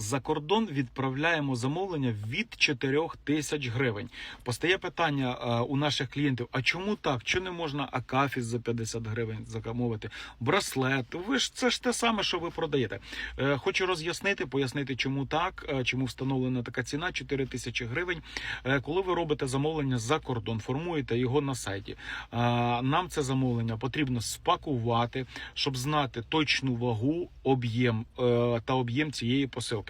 За кордон відправляємо замовлення від 4 тисяч гривень. Постає питання е, у наших клієнтів: а чому так? Чому не можна акафіс за 50 гривень замовити? Браслет? Ви ж це ж те саме, що ви продаєте. Е, Хочу роз'яснити, пояснити, чому так, е, чому встановлена така ціна 4 тисячі гривень. Е, Коли ви робите замовлення за кордон, формуєте його на сайті. е, Нам це замовлення потрібно спакувати, щоб знати точну вагу, об'єм е, та об'єм цієї посилки.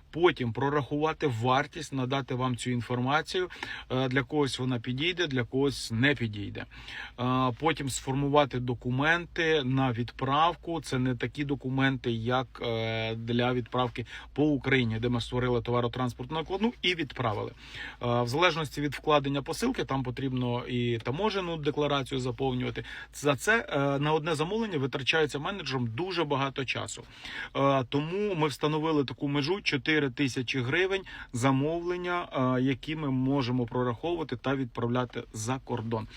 Потім прорахувати вартість, надати вам цю інформацію. Е, Для когось вона підійде, для когось не підійде. Е, Потім сформувати документи на відправку. Це не такі документи, як е, для відправки по Україні, де ми створили товаротранспортну накладну і відправили. В залежності від вкладення посилки, там потрібно і таможену декларацію заповнювати. За це на одне замовлення витрачається менеджером дуже багато часу. Тому ми встановили таку межу 4 тисячі гривень замовлення, е, які ми можемо прораховувати та відправляти за кордон.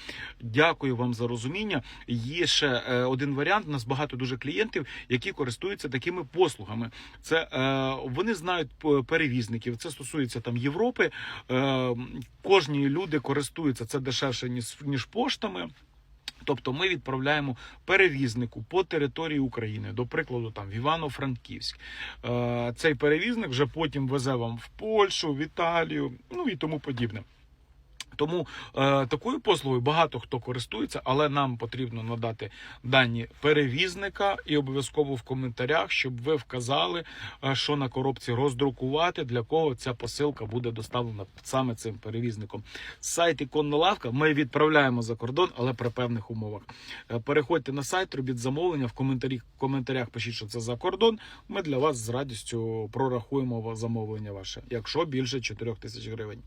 Дякую вам за розуміння. Є ще е, один варіант. У нас багато дуже клієнтів, які користуються такими послугами. Це е, вони знають перевізників. Це стосується там Європи. Кожні люди користуються це дешевше ніж поштами. Тобто ми відправляємо перевізнику по території України, до прикладу, там в Івано-Франківськ. Е, Цей перевізник вже потім везе вам в Польщу, в Італію, ну і тому подібне. Тому е, такою послугою багато хто користується, але нам потрібно надати дані перевізника і обов'язково в коментарях, щоб ви вказали, е, що на коробці роздрукувати, для кого ця посилка буде доставлена саме цим перевізником. Сайт іконна лавка ми відправляємо за кордон, але при певних умовах. Е, Переходьте на сайт, робіть замовлення в коментарі, в коментарях пишіть, що це за кордон. Ми для вас з радістю прорахуємо замовлення ваше, якщо більше 4 тисяч гривень.